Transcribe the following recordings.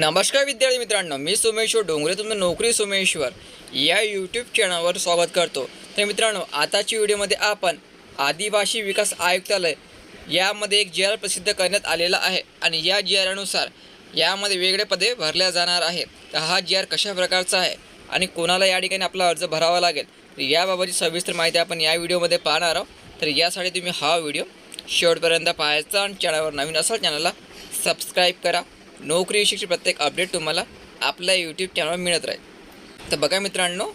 नमस्कार विद्यार्थी मित्रांनो मी सोमेश्वर डोंगरे तुमचं नोकरी सोमेश्वर या यूट्यूब चॅनलवर स्वागत करतो. तर मित्रांनो आताची व्हिडिओमध्ये आपण आदिवासी विकास आयुक्तालय यामध्ये एक जी आर प्रसिद्ध करण्यात आलेला आहे आणि या जी आरनुसार यामध्ये वेगळे पदे भरल्या जाणार आहेत. तर हा जी आर कशा प्रकारचा आहे आणि कोणाला या ठिकाणी आपला अर्ज भरावा लागेल तर याबाबतची सविस्तर माहिती आपण या व्हिडिओमध्ये पाहणार आहोत. तर यासाठी तुम्ही हा व्हिडिओ शेवटपर्यंत पाहायचा आणि चॅनलवर नवीन असाल चॅनलला सबस्क्राईब करा. नोकरी विषयीची प्रत्येक अपडेट तुम्हाला आपल्या यूट्यूब चॅनलवर मिळत राहील. तर बघा मित्रांनो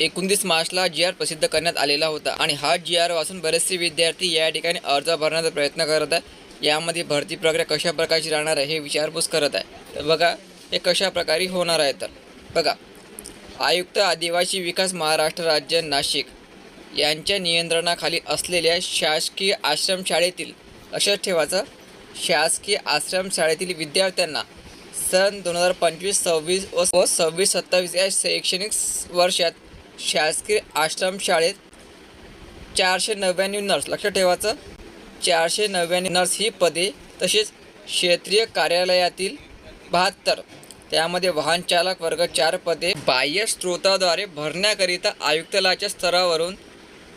एकोणतीस मार्चला जी आर प्रसिद्ध करण्यात आलेला होता आणि हा जी आर वाचून बरेचसे विद्यार्थी या ठिकाणी अर्ज भरण्याचा प्रयत्न करत आहे. यामध्ये भरती प्रक्रिया कशा प्रकारची राहणार आहे हे विचारपूस करत आहे. तर बघा हे कशा प्रकारे होणार आहे तर. बघा आयुक्त आदिवासी विकास महाराष्ट्र राज्य नाशिक यांच्या नियंत्रणाखाली असलेल्या शासकीय आश्रमशाळेतील लक्षात ठेवायचं शासकीय आश्रमशाळेतील विद्यार्थ्यांना सन दोन हजार पंचवीस सव्वीस व सव्वीस सत्तावीस या शैक्षणिक वर्षात शासकीय आश्रमशाळेत चारशे नव्याण्णव नर्स लक्षात ठेवायचं चारशे नव्याण्णव नर्स ही पदे तसेच क्षेत्रीय कार्यालयातील बहात्तर त्यामध्ये वाहन चालक वर्ग चार पदे बाह्य स्रोताद्वारे भरण्याकरिता आयुक्तालयाच्या स्तरावरून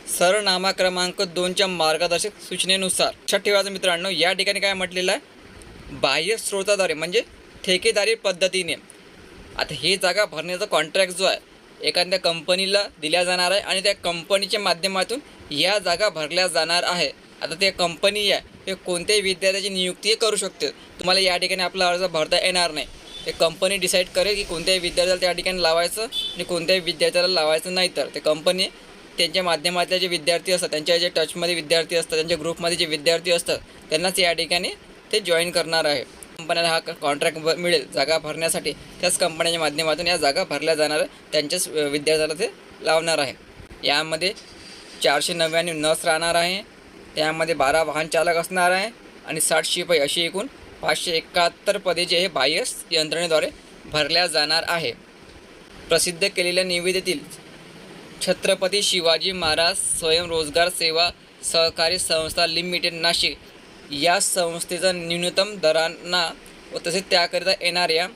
सरनामा क्रमांक दोनच्या मार्गदर्शक सूचनेनुसार. लक्षात ठेवायचं मित्रांनो या ठिकाणी काय म्हटलेलं आहे? बाह्य स्रोताद्वारे म्हणजे ठेकेदारी पद्धतीने. आता ही जागा भरण्याचा कॉन्ट्रॅक्ट जो आहे एखाद्या कंपनीला दिल्या जाणार आहे आणि त्या कंपनीच्या माध्यमातून या जागा भरल्या जाणार आहे. आता ते कंपनी आहे हे कोणत्याही विद्यार्थ्याची नियुक्ती करू शकते. तुम्हाला या ठिकाणी आपला अर्ज भरता येणार नाही. ते कंपनी डिसाईड करेल की कोणत्याही विद्यार्थ्याला त्या ठिकाणी लावायचं आणि कोणत्याही विद्यार्थ्याला लावायचं नाही तर. ते कंपनी त्यांच्या माध्यमातले जे विद्यार्थी असतात त्यांच्या जे टचमध्ये विद्यार्थी असतात त्यांच्या ग्रुपमध्ये जे विद्यार्थी असतात त्यांनाच या ठिकाणी ते जॉईन करणार आहे. कंपन्याला हा कॉन्ट्रॅक्ट मिळेल जागा भरण्यासाठी. त्याच कंपन्याच्या माध्यमातून या जागा भरल्या जाणार त्यांच्याच विद्यार्थ्याला ते लावणार आहे. यामध्ये चारशे नव्याण्णव नर्स राहणार आहे. त्यामध्ये बारा वाहन चालक असणार आहे. आणि साठ शिपाई अशी एकूण पाचशे एकाहत्तर पदे जे हे बाह्य यंत्रणेद्वारे भरल्या जाणार आहे. प्रसिद्ध केलेल्या निविदेतील छत्रपती शिवाजी महाराज स्वयंरोजगार सेवा सहकारी संस्था लिमिटेड नाशिक. या संस्थेचा न्यूनतम दरांना व तसेच त्याकरिता येणाऱ्या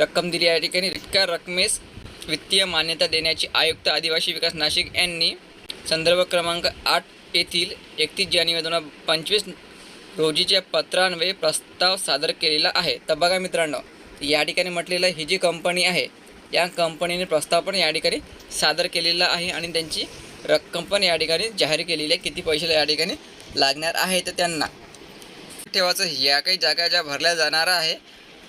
रक्कम दिली या ठिकाणी. इतक्या रकमेस वित्तीय मान्यता देण्याची आयुक्त आदिवासी विकास नाशिक यांनी संदर्भ क्रमांक आठ येथील एकतीस जानेवारी दोन हजार पंचवीस रोजीच्या पत्रान्वये प्रस्ताव सादर केलेला आहे. तर बघा मित्रांनो या ठिकाणी म्हटलेलं ही जी कंपनी आहे या कंपनीने प्रस्ताव पण या ठिकाणी सादर केलेला आहे आणि त्यांची रक्कम पण या ठिकाणी जाहीर केलेली आहे. किती पैसे या ठिकाणी लागणार आहे तर त्यांना ठेवायचं ह्या काही जागा ज्या भरल्या जाणार आहे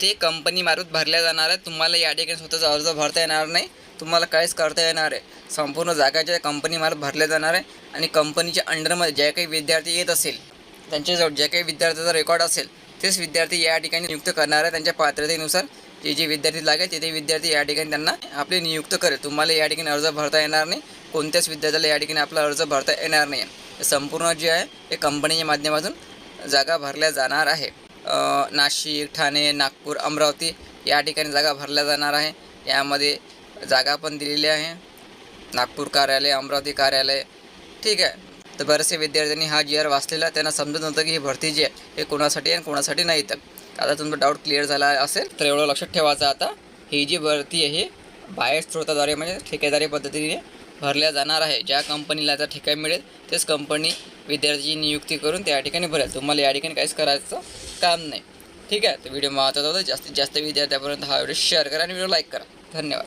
ते कंपनीमार्फत भरल्या जाणार आहे. तुम्हाला या ठिकाणी स्वतःचा अर्ज भरता येणार नाही. तुम्हाला काहीच करता येणार आहे संपूर्ण जागा ज्या कंपनीमार्फत भरल्या जाणार आहे आणि कंपनीच्या अंडरमध्ये ज्या काही विद्यार्थी येत असेल त्यांच्याजवळ जे काही विद्यार्थ्याचा रेकॉर्ड असेल तेच विद्यार्थी या ठिकाणी नियुक्त करणार आहे. त्यांच्या पात्रतेनुसार ते जे विद्यार्थी लागेल ते ते विद्यार्थी या ठिकाणी त्यांना आपले नियुक्त करेल. तुम्हाला या ठिकाणी अर्ज भरता येणार नाही. कोणत्याच विद्यार्थ्याला या ठिकाणी आपला अर्ज भरता येणार नाही. आहे संपूर्ण जे आहे हे कंपनीच्या माध्यमातून जागा भरल्या जाणार आहे. नाशिक ठाणे नागपूर अमरावती या ठिकाणी जागा भरल्या जाणार आहे. यामध्ये जागा पण दिलेली आहे. नागपूर कार्यालय अमरावती कार्यालय. ठीक आहे. तर बरेचसे विद्यार्थ्यांनी हा जी आर वाचलेला त्यांना समजत नव्हतं की ही भरती जी आहे हे कोणासाठी आणि कोणासाठी नाही. तर आता तुमचा डाऊट क्लिअर झाला असेल तर एवढं लक्षात ठेवायचं आता. ही जी भरती आहे ही बाह्य स्रोताद्वारे म्हणजे ठेकेदारी पद्धतीने भरल्या जाणार आहे. ज्या कंपनीला आता ठेका मिळेल तेच कंपनी विद्यार्थ्याची नियुक्ती करून त्या ठिकाणी भरेल. तुम्हाला या ठिकाणी काहीच करायचं काम नाही. ठीक आहे? तर व्हिडिओ महत्त्वाचा होता. जास्तीत जास्त विद्यार्थ्यापर्यंत हा व्हिडिओ शेअर करा आणि व्हिडिओ लाईक करा. धन्यवाद.